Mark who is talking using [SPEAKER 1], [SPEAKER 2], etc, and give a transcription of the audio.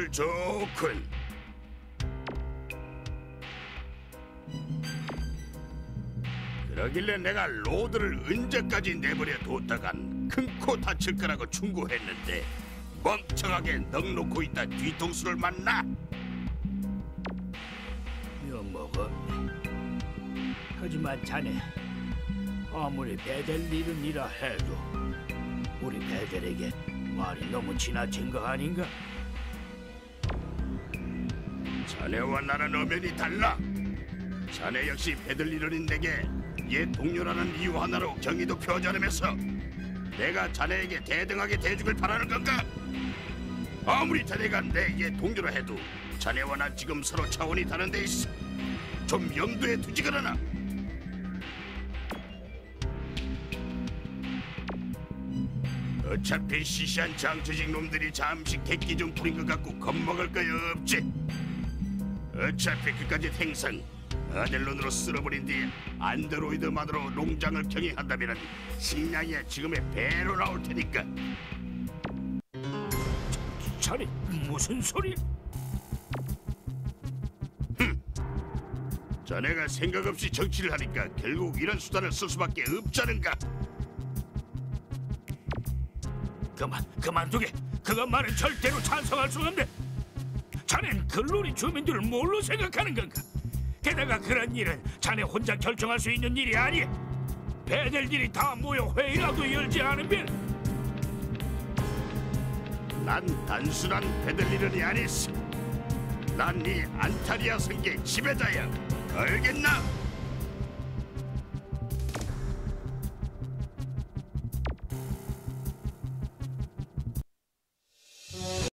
[SPEAKER 1] 꼴 좋군. 그러길래 내가 로드를 언제까지 내버려 뒀다간 큰 코 다칠 거라고 충고했는데 멍청하게 넉놓고 있다 뒤통수를 맞나?
[SPEAKER 2] 엿먹었네. 하지만 자네 아무리 베델 일은이라 해도 우리 베델에게 말이 너무 지나친 거 아닌가?
[SPEAKER 1] 자네와 나는 엄연히 달라. 자네 역시 베들리르는 내게 옛 동료라는 이유 하나로 경의도 않으면서 내가 자네에게 대등하게 대주길 바라는 건가? 아무리 자네가 내옛 동료라 해도 자네와 난 지금 서로 차원이 다른 데 있어. 좀 염두에 두지 그러나. 어차피 시시한 장조직 놈들이 잠시 객기 좀 부린 것 같고 겁먹을 거 없지. 어차피 그까지 행성 아델론으로 쓸어버린 뒤에 안드로이드만으로 농장을 경영한다면 식량이 지금의 배로 나올 테니까
[SPEAKER 2] 자네 무슨 소리?
[SPEAKER 1] 자네가 생각 없이 정치를 하니까 결국 이런 수단을 쓸 수밖에 없자는가
[SPEAKER 2] 그만 그만두게. 그것만은 절대로 찬성할 수 없네. 자넨 글로리 주민들을 뭘로 생각하는 건가? 게다가 그런 일은 자네 혼자 결정할 수 있는 일이 아니야. 베델들이 다 모여 회의라도 열지 않으면
[SPEAKER 1] 난 단순한 베들리른이 아니스 난이 안타리아 성계 지배자야 알겠나?